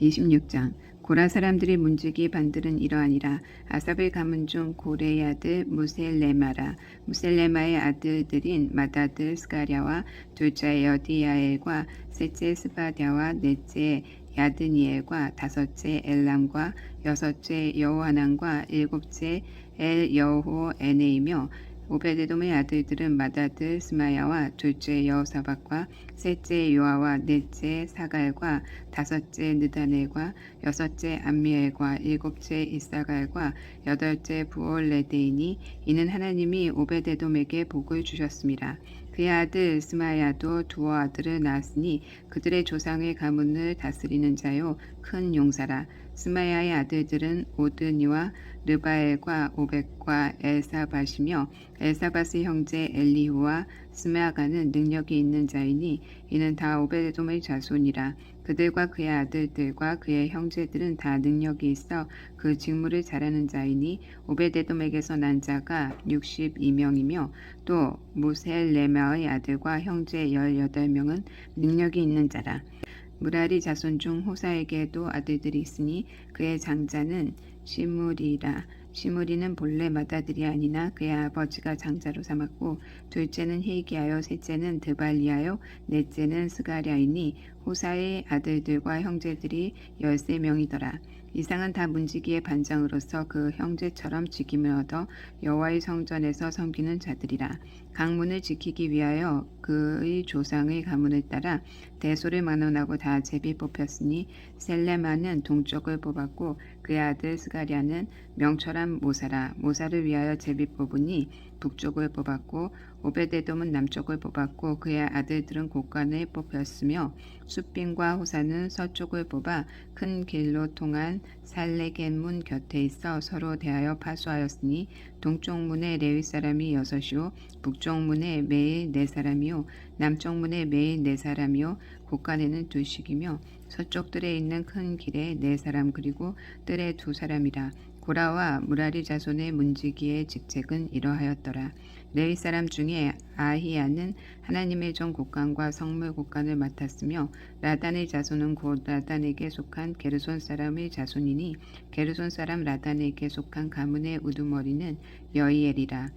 26장. 고라 사람들의 문지기 반들은 이러하니라. 아삽의 가문 중 아들 무셀레마라. 무셀레마의 아들들인 마다들 스가랴와 둘째 여디야엘과 셋째 스바랴와 넷째 야드니엘과 다섯째 엘람과 여섯째 여호하난과 일곱째 엘 여호 에네이며 오베데돔의 아들들은 마다들 스마야와 둘째 여호사박과 셋째 요아와 넷째 사갈과 다섯째 느다넬과 여섯째 암미엘과 일곱째 이사갈과 여덟째 부올레데이니 이는 하나님이 오베데돔에게 복을 주셨습니다. 그의 아들 스마야도 두어 아들을 낳았으니 그들의 조상의 가문을 다스리는 자요 큰 용사라 스마야의 아들들은 오드니와 르바엘과 오백과 엘사밭이며 엘사밭의 형제 엘리후와 스메아가는 능력이 있는 자이니 이는 다 오베데돔의 자손이라. 그들과 그의 아들들과 그의 형제들은 다 능력이 있어 그 직무를 잘하는 자이니 오베데돔에게서 난 자가 62명이며 또 무셀레마의 아들과 형제 18명은 능력이 있는 자라 무라리 자손 중 호사에게도 아들들이 있으니 그의 장자는 시무리라. 시무리는 본래 맏아들이 아니나 그의 아버지가 장자로 삼았고 둘째는 희기하여 셋째는 드발리하여 넷째는 스가랴이니 호사의 아들들과 형제들이 열세 명이더라. 이상은 다 문지기의 반장으로서 그 형제처럼 직임을 얻어 여호와의 성전에서 섬기는 자들이라. 강문을 지키기 위하여 그의 조상의 가문을 따라 대소를 만원하고 다 제비 뽑혔으니 셀레마는 동쪽을 뽑았고 그의 아들 스가랴는 명철한 모사라. 모사를 위하여 제비 뽑으니 북쪽을 뽑았고 오베데돔은 남쪽을 뽑았고 그의 아들들은 곳간을 뽑혔으며 숫빈과 호사는 서쪽을 뽑아 큰 길로 통한 살레겐문 곁에 있어 서로 대하여 파수하였으니 동쪽 문에 레위 사람이 여섯이요 북쪽 문에 매일 네 사람이요 남쪽 문에 매일 네 사람이요 곳간에는 둘씩이며 서쪽 들에 있는 큰 길에 네 사람 그리고 뜰에 두 사람이라 고라와 무라리 자손의 문지기의 직책은 이러하였더라. 레위 사람 중에 아히야는 하나님의 종 곡간과 성물 곡간을 맡았으며 라단의 자손은 곧 라단에게 속한 게르손 사람의 자손이니 게르손 사람 라단에게 속한 가문의 우두머리는 여이엘이라.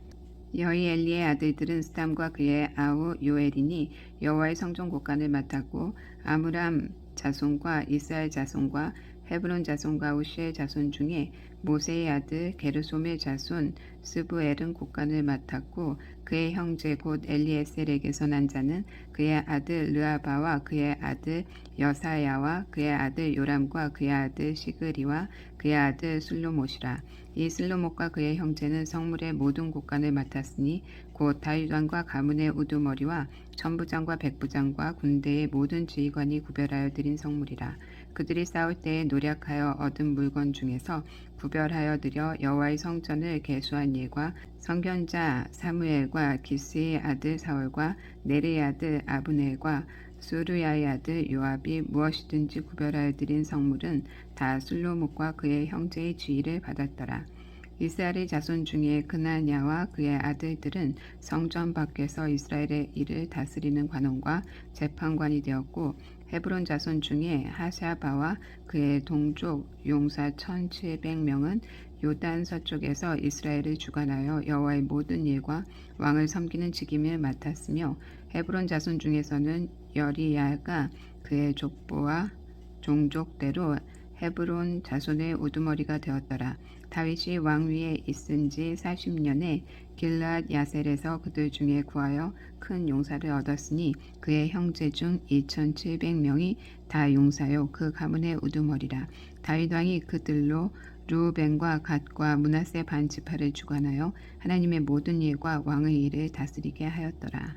여이엘리의 아들들은 스탐과 그의 아우 요엘이니 여호와의 성전 곡간을 맡았고 아므람 자손과 이스라엘 자손과 헤브론 자손과 우시의 자손 중에 모세의 아들 게르솜의 자손 스부엘은 곡간을 맡았고 그의 형제 곧 엘리에셀에게서 난 자는 그의 아들 르아바와 그의 아들 여사야와 그의 아들 요람과 그의 아들 시그리와 그의 아들 슬로못이라. 이 슬로못과 그의 형제는 성물의 모든 곡간을 맡았으니 곧 다윗왕과 가문의 우두머리와 천부장과 백부장과 군대의 모든 지휘관이 구별하여 드린 성물이라 그들이 싸울 때에 노력하여 얻은 물건 중에서 구별하여 드려 여호와의 성전을 개수한 일과 성견자 사무엘과 기스의 아들 사울과 네리의 아들 아브넬과 수르야의 아들 요압이 무엇이든지 구별하여 드린 성물은 다 술로목과 그의 형제의 지위를 받았더라. 이스라엘의 자손 중에 그나냐와 그의 아들들은 성전 밖에서 이스라엘의 일을 다스리는 관원과 재판관이 되었고 헤브론 자손 중에 하샤바와 그의 동족 용사 1700명은 요단 서쪽에서 이스라엘을 주관하여 여호와의 모든 일과 왕을 섬기는 직임을 맡았으며 헤브론 자손 중에서는 여리야가 그의 족보와 종족대로 헤브론 자손의 우두머리가 되었더라. 다윗이 왕위에 있은 지 40년에 길랏 야셀에서 그들 중에 구하여 큰 용사를 얻었으니 그의 형제 중 2700명이 다 용사요 그 가문의 우두머리라. 다윗 왕이 그들로 루벤과 갓과 문하세 반 지파를 주관하여 하나님의 모든 일과 왕의 일을 다스리게 하였더라.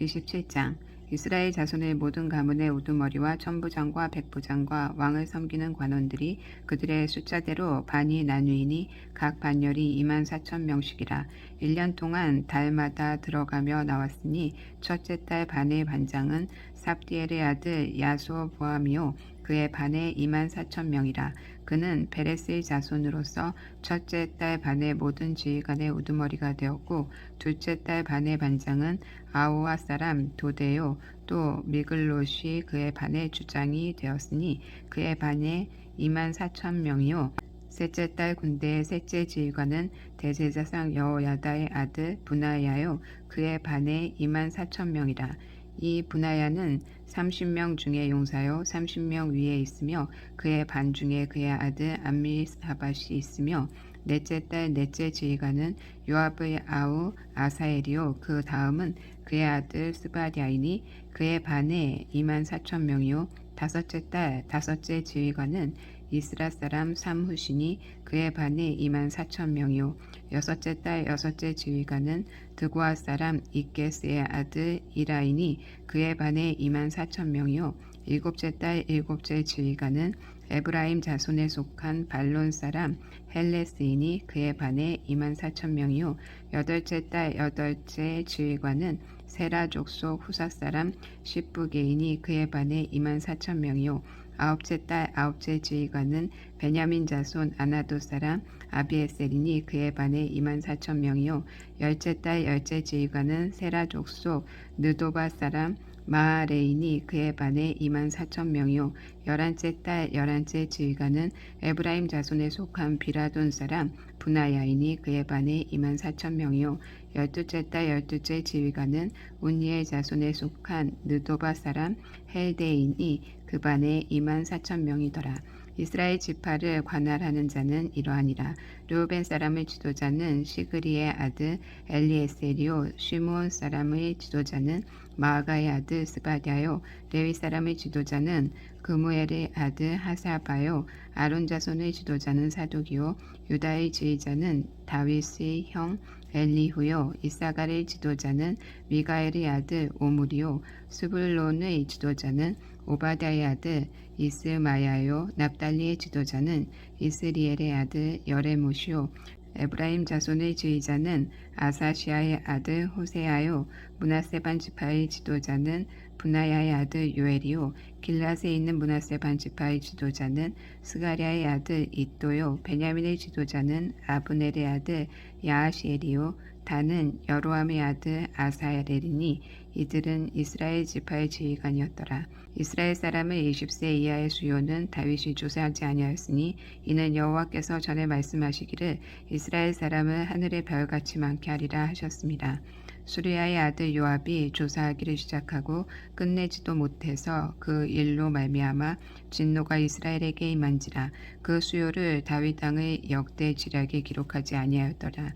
27장 이스라엘 자손의 모든 가문의 우두머리와 천부장과 백부장과 왕을 섬기는 관원들이 그들의 숫자대로 반이 나누이니 각 반열이 2만 4천 명씩이라 1년 동안 달마다 들어가며 나왔으니 첫째 달 반의 반장은 삽디엘의 아들 야소 보암이요 그의 반에 2만 4천 명이라 그는 베레스의 자손으로서 첫째 딸 반의 모든 지휘관의 우두머리가 되었고 둘째 딸 반의 반장은 아오아 사람 도데요. 또 미글롯이 그의 반의 주장이 되었으니 그의 반에 2만 4천 명이요. 셋째 딸 군대의 셋째 지휘관은 대제사장 여호야다의 아들 분하야요. 그의 반에 2만 4천 명이라. 이 분하야는 30명 중에 용사요 30명 위에 있으며 그의 반 중에 그의 아들 암미사밧이 있으며 넷째 딸 넷째 지휘관은 요압의 아우 아사엘이요. 그 다음은 그의 아들 스바디아이니 그의 반에 2만 4천 명이요. 다섯째 딸 다섯째 지휘관은 이스라 사람 삼후신이 그의 반에 2만 4천 명이요. 여섯째 딸 여섯째 지휘관은 드고아 사람 이게스의 아들 이라인이 그의 반에 2만 4천 명이요 일곱째 딸 일곱째 지휘관은 에브라임 자손에 속한 발론 사람 헬레스인이 그의 반에 2만 4천 명이요 여덟째 딸 여덟째 지휘관은 세라 족 속 후사 사람 십부게인이 그의 반에 2만 4천 명이요 아홉째 딸 아홉째 지휘관은 베냐민 자손 아나도 사람 아비에셀이니 그의 반에 2만 4천 명이요. 열째 딸 열째 지휘관은 세라 족 속 느도바 사람 마하레인이 그의 반에 2만 4천 명이요. 열한째 딸 열한째 지휘관은 에브라임 자손에 속한 비라돈 사람 분하야이니 그의 반에 2만 4천 명이요. 열두째 딸 열두째 지휘관은 운니엘 자손에 속한 느도바 사람 헬데인이 그 반에 2만 4천 명이더라. 이스라엘 지파를 관할하는 자는 이러하니라. 르우벤 사람의 지도자는 시그리의 아들 엘리에셀이요. 시므온 사람의 지도자는 마아가의 아들 스바디아요. 레위 사람의 지도자는 그무엘의 아들 하사바요. 아론 자손의 지도자는 사독이요. 유다의 지휘자는 다윗의 형 엘리후요. 이사갈의 지도자는 미가엘의 아들 오므리요. 스불론의 지도자는 오바다의 아들 이스마야요 납달리의 지도자는 이스리엘의 아들 여레모시요 에브라임 자손의 지휘자는 아사시아의 아들 호세아요 문하세 반 지파의 지도자는 분하야의 아들 요엘이요 길라스에 있는 문하세 반 지파의 지도자는 스가리아의 아들 이또요 베냐민의 지도자는 아브넬의 아들 야하시엘이요 다는 여로함의 아들 아사엘이니 이들은 이스라엘 지파의 지휘관이었더라. 이스라엘 사람의 20세 이하의 수요는 다윗이 조사하지 아니하였으니 이는 여호와께서 전에 말씀하시기를 이스라엘 사람을 하늘의 별같이 많게 하리라 하셨습니다. 수리아의 아들 요압이 조사하기를 시작하고 끝내지도 못해서 그 일로 말미암아 진노가 이스라엘에게 임한지라 그 수요를 다윗 왕의 역대 지략에 기록하지 아니하였더라.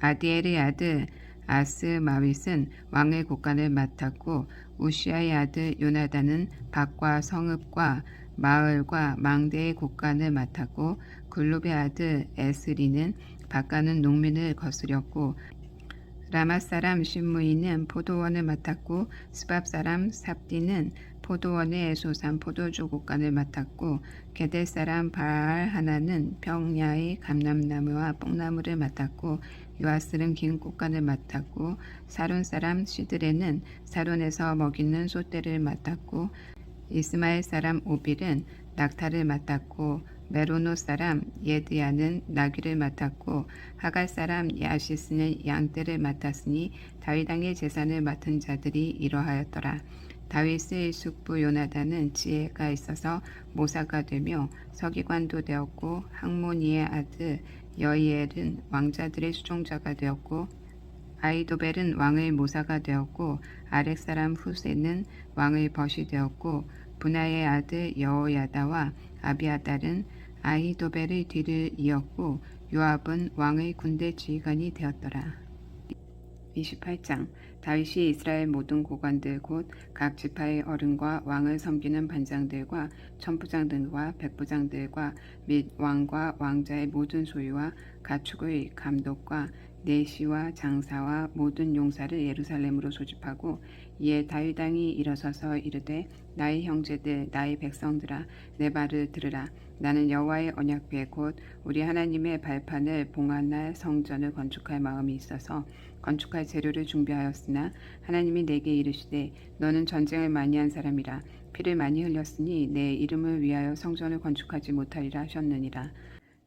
아디엘의 아들 아스 마윗은 왕의 국간을 맡았고 우시아의 아들 요나단은 밭과 성읍과 마을과 망대의 국간을 맡았고 글룹의 아들 에스리는 밭가는 농민을 거스렸고 라마 사람 신무이는 포도원을 맡았고 스밥 사람 삽디는 포도원의 소산 포도주 곡간을 맡았고 게델 사람 바알 하나는 평야의 감람나무와 뽕나무를 맡았고 요아스는 긴 꽃간을 맡았고 사론 사람 시드레는 사론에서 먹이는 소떼를 맡았고 이스마엘 사람 오빌은 낙타를 맡았고 메로노 사람 예드야는 나귀를 맡았고 하갈 사람 야시스는 양떼를 맡았으니 다윗왕의 재산을 맡은 자들이 이러하였더라. 다윗의 숙부 요나단은 지혜가 있어서 모사가 되며 서기관도 되었고 항모니의 아들 여이엘은 왕자들의 수종자가 되었고 아이도벨은 왕의 모사가 되었고 아렉 사람 후세는 왕의 벗이 되었고 분하의 아들 여호야다와 아비아달은 아히도벨의 뒤를 이었고 요압은 왕의 군대 지휘관이 되었더라. 28장 다윗이 이스라엘 모든 고관들 곧 각 지파의 어른과 왕을 섬기는 반장들과 천부장 들과 백부장들과 및 왕과 왕자의 모든 소유와 가축의 감독과 내시와 장사와 모든 용사를 예루살렘으로 소집하고 이에 다윗 왕이 일어서서 이르되 나의 형제들 나의 백성들아 내 말을 들으라. 나는 여호와의 언약궤 곧 우리 하나님의 발판을 봉하날 성전을 건축할 마음이 있어서 건축할 재료를 준비하였으나 하나님이 내게 이르시되 너는 전쟁을 많이 한 사람이라. 피를 많이 흘렸으니 내 이름을 위하여 성전을 건축하지 못하리라 하셨느니라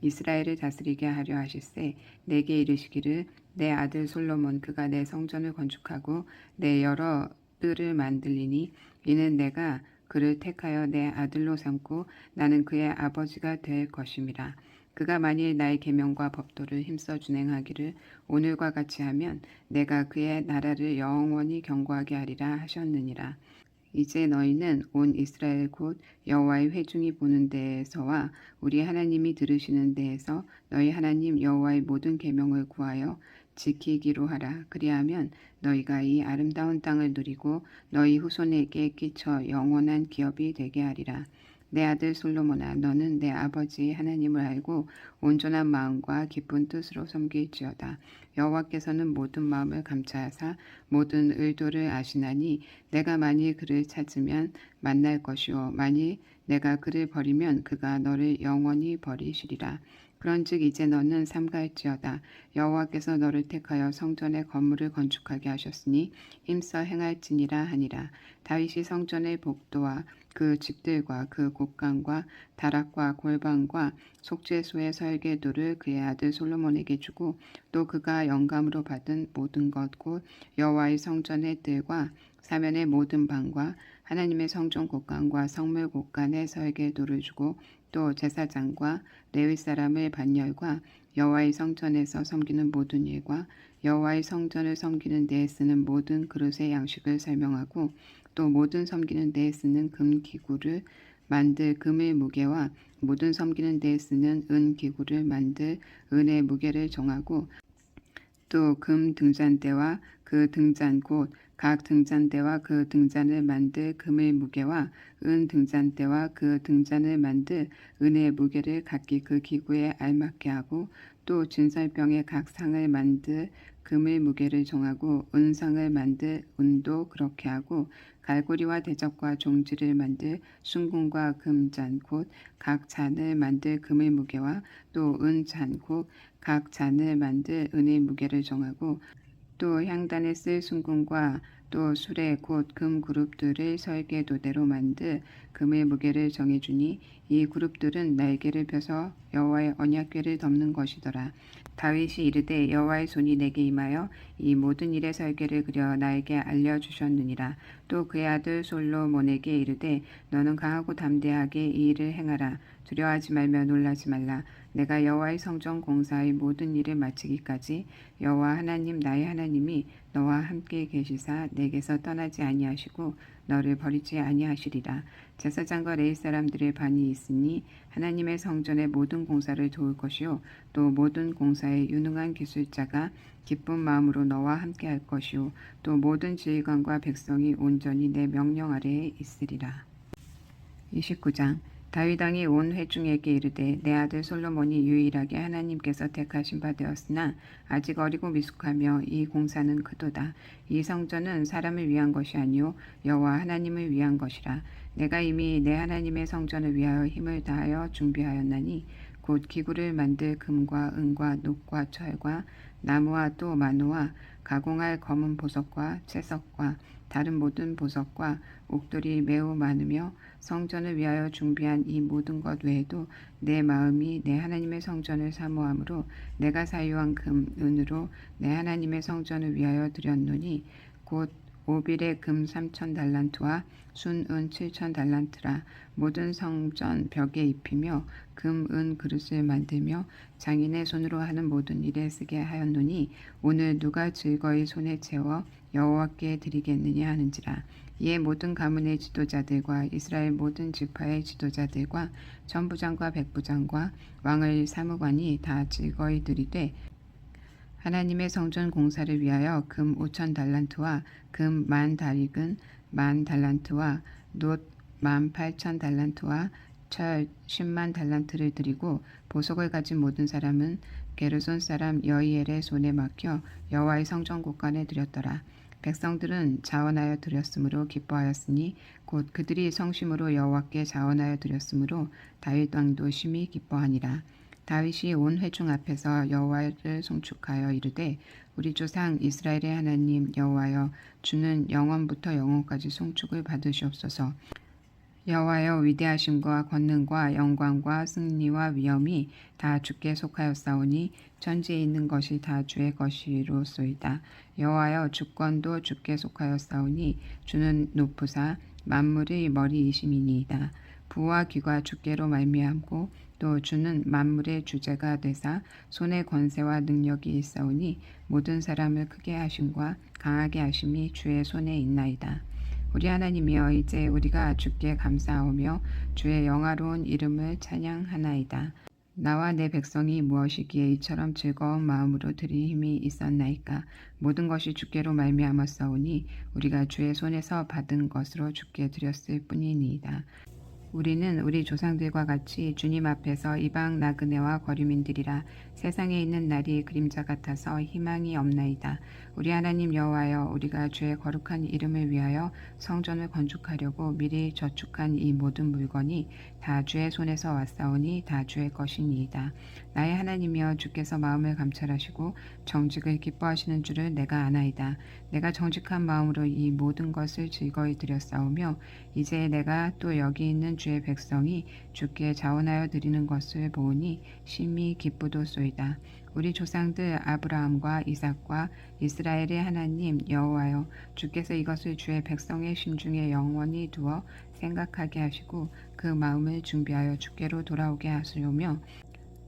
이스라엘을 다스리게 하려 하실세 내게 이르시기를 내 아들 솔로몬 그가 내 성전을 건축하고 내 여러 뜰을 만들리니 이는 내가 그를 택하여 내 아들로 삼고 나는 그의 아버지가 될 것임이라. 그가 만일 나의 계명과 법도를 힘써 준행하기를 오늘과 같이 하면 내가 그의 나라를 영원히 경고하게 하리라 하셨느니라 이제 너희는 온 이스라엘 곧 여호와의 회중이 보는 데에서와 우리 하나님이 들으시는 데에서 너희 하나님 여호와의 모든 계명을 구하여 지키기로 하라. 그리하면 너희가 이 아름다운 땅을 누리고 너희 후손에게 끼쳐 영원한 기업이 되게 하리라. 내 아들 솔로몬아 너는 내 아버지 하나님을 알고 온전한 마음과 기쁜 뜻으로 섬길지어다. 여호와께서는 모든 마음을 감찰하사 모든 의도를 아시나니 내가 만일 그를 찾으면 만날 것이요 만일 내가 그를 버리면 그가 너를 영원히 버리시리라. 그런즉 이제 너는 삼가할지어다. 여호와께서 너를 택하여 성전의 건물을 건축하게 하셨으니 힘써 행할지니라 하니라. 다윗이 성전의 복도와 그 집들과 그 곡간과 다락과 골방과 속죄소의 설계도를 그의 아들 솔로몬에게 주고 또 그가 영감으로 받은 모든 것 곧 여호와의 성전의 뜰과 사면의 모든 방과 하나님의 성전 곡간과 성물 곡간의 설계도를 주고 또 제사장과 레위 사람의 반열과 여호와의 성전에서 섬기는 모든 일과 여호와의 성전을 섬기는 데에 쓰는 모든 그릇의 양식을 설명하고 또 모든 섬기는 데에 쓰는 금 기구를 만들 금의 무게와 모든 섬기는 데에 쓰는 은 기구를 만들 은의 무게를 정하고 또 금 등잔대와 그 등잔 곧 각 등잔대와 그 등잔을 만들 금의 무게와 은 등잔대와 그 등잔을 만들 은의 무게를 각기 그 기구에 알맞게 하고 또 진설병의 각 상을 만들 금의 무게를 정하고 은상을 만들 은도 그렇게 하고 갈고리와 대접과 종지를 만들 순궁과 금잔 곧 각 잔을 만들 금의 무게와 또 은잔 곧 각 잔을 만들 은의 무게를 정하고 또 향단에 쓸 순궁과 또 수레 곧 금 그룹들을 설계 도대로 만들 금의 무게를 정해주니 이 그룹들은 날개를 펴서 여호와의 언약궤를 덮는 것이더라. 다윗이 이르되 여호와의 손이 내게 임하여 이 모든 일의 설계를 그려 나에게 알려주셨느니라. 또 그의 아들 솔로몬에게 이르되 너는 강하고 담대하게 이 일을 행하라. 두려워하지 말며 놀라지 말라. 내가 여호와의 성전 공사의 모든 일을 마치기까지 여호와 하나님 나의 하나님이 너와 함께 계시사 내게서 떠나지 아니하시고 너를 버리지 아니하시리라. 제사장과 레이 사람들의 반이 있으니 하나님의 성전의 모든 공사를 도울 것이요 또 모든 공사에 유능한 기술자가 기쁜 마음으로 너와 함께 할 것이요 또 모든 지휘관과 백성이 온전히 내 명령 아래에 있으리라. 29장 다윗 왕이 온 회중에게 이르되 내 아들 솔로몬이 유일하게 하나님께서 택하신 바 되었으나 아직 어리고 미숙하며 이 공사는 크도다. 이 성전은 사람을 위한 것이 아니요 여호와 하나님을 위한 것이라. 내가 이미 내 하나님의 성전을 위하여 힘을 다하여 준비하였나니 곧 기구를 만들 금과 은과 녹과 철과 나무와 또 마노와 가공할 검은 보석과 채석과 다른 모든 보석과 옥돌이 매우 많으며 성전을 위하여 준비한 이 모든 것 외에도 내 마음이 내 하나님의 성전을 사모함으로 내가 사유한 금, 은으로 내 하나님의 성전을 위하여 드렸노니 곧 오빌의 금 삼천 달란트와 순은 칠천 달란트라 모든 성전 벽에 입히며 금, 은 그릇을 만들며 장인의 손으로 하는 모든 일에 쓰게 하였노니 오늘 누가 즐거이 손에 채워 여호와께 드리겠느냐 하는지라 이에 모든 가문의 지도자들과 이스라엘 모든 지파의 지도자들과 전부장과 백부장과 왕의 사무관이 다 즐거이 드리되 하나님의 성전 공사를 위하여 금 5천 달란트와 금 만 다릭은 만 달란트와 놋만 8천 달란트와 철 10만 달란트를 드리고 보석을 가진 모든 사람은 게르손 사람 여이엘의 손에 맡겨 여호와의 성전 곳간에 드렸더라. 백성들은 자원하여 드렸으므로 기뻐하였으니 곧 그들이 성심으로 여호와께 자원하여 드렸으므로 다윗 왕도 심히 기뻐하니라. 다윗이 온 회중 앞에서 여호와를 송축하여 이르되 우리 조상 이스라엘의 하나님 여호와여 주는 영원부터 영원까지 송축을 받으시옵소서. 여호와여 위대하심과 권능과 영광과 승리와 위엄이 다 주께 속하였사오니 천지에 있는 것이 다 주의 것이로소이다. 여호와여 주권도 주께 속하였사오니 주는 높으사 만물의 머리이심이니이다. 부와 귀가 주께로 말미암고 또 주는 만물의 주제가 되사 손의 권세와 능력이 있사오니 모든 사람을 크게 하심과 강하게 하심이 주의 손에 있나이다. 우리 하나님이여 이제 우리가 주께 감사하오며 주의 영화로운 이름을 찬양하나이다. 나와 내 백성이 무엇이기에 이처럼 즐거운 마음으로 드릴 힘이 있었나이까 모든 것이 주께로 말미암았사오니 우리가 주의 손에서 받은 것으로 주께 드렸을 뿐이니이다. 우리는 우리 조상들과 같이 주님 앞에서 이방 나그네와 거류민들이라 세상에 있는 날이 그림자 같아서 희망이 없나이다. 우리 하나님 여호와여 우리가 주의 거룩한 이름을 위하여 성전을 건축하려고 미리 저축한 이 모든 물건이 다 주의 손에서 왔사오니 다 주의 것이니이다. 나의 하나님이여 주께서 마음을 감찰하시고 정직을 기뻐하시는 줄을 내가 아나이다. 내가 정직한 마음으로 이 모든 것을 즐거이 드렸사오며 이제 내가 또 여기 있는 주의 백성이 주께 자원하여 드리는 것을 보니 심히 기쁘도소이다. 우리 조상들 아브라함과 이삭과 이스라엘의 하나님 여호와여 주께서 이것을 주의 백성의 심중에 영원히 두어 생각하게 하시고 그 마음을 준비하여 주께로 돌아오게 하시오며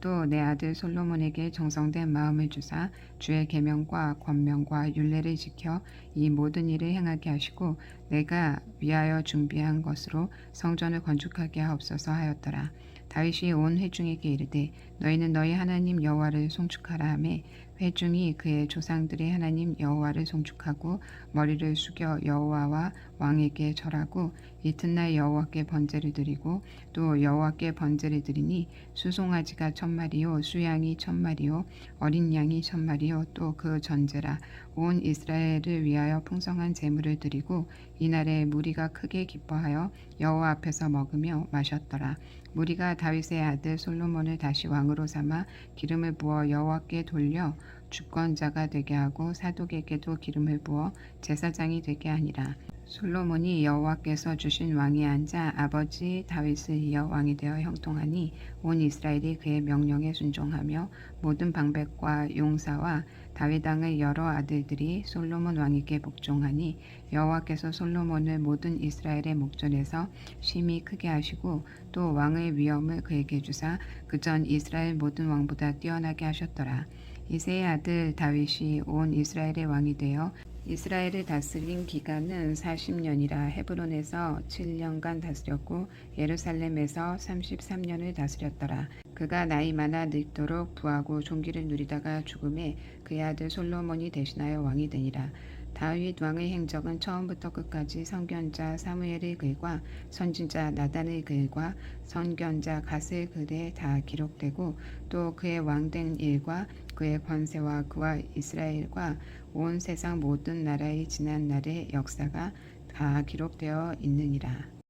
또 내 아들 솔로몬에게 정성된 마음을 주사 주의 계명과 권명과 율례를 지켜 이 모든 일을 행하게 하시고 내가 위하여 준비한 것으로 성전을 건축하게 하옵소서 하였더라. 다윗이 온 회중에게 이르되 너희는 너희 하나님 여호와를 송축하라 하매 회중이 그의 조상들의 하나님 여호와를 송축하고 머리를 숙여 여호와와 왕에게 절하고 이튿날 여호와께 번제를 드리고 또 여호와께 번제를 드리니 수송아지가 천 마리요 수양이 천 마리요 어린 양이 천 마리요 또 그 전제라. 온 이스라엘을 위하여 풍성한 제물을 드리고 이날에 무리가 크게 기뻐하여 여호와 앞에서 먹으며 마셨더라 무리가 다윗의 아들 솔로몬을 다시 왕으로 삼아 기름을 부어 여호와께 돌려 주권자가 되게 하고 사독에게도 기름을 부어 제사장이 되게 하니라. 솔로몬이 여호와께서 주신 왕에 앉아 아버지 다윗을 이어 왕이 되어 형통하니 온 이스라엘이 그의 명령에 순종하며 모든 방백과 용사와 다윗 왕의 여러 아들들이 솔로몬 왕에게 복종하니 여호와께서 솔로몬을 모든 이스라엘의 목전에서 심히 크게 하시고 또 왕의 위엄을 그에게 주사 그 전 이스라엘 모든 왕보다 뛰어나게 하셨더라. 이세의 아들 다윗이 온 이스라엘의 왕이 되어 이스라엘을 다스린 기간은 40년이라 헤브론에서 7년간 다스렸고 예루살렘에서 33년을 다스렸더라. 그가 나이 많아 늙도록 부하고 종기를 누리다가 죽음에 그의 아들 솔로몬이 대신하여 왕이 되니라. 다윗 왕의 행적은 처음부터 끝까지 선견자 사무엘의 글과 선진자 나단의 글과 선견자 갓의 글에 다 기록되고 또 그의 왕된 일과 그의 권세와 그와 이스라엘과 온 세상 모든 나라의 지난 날의 역사가 다 기록되어 있느니라.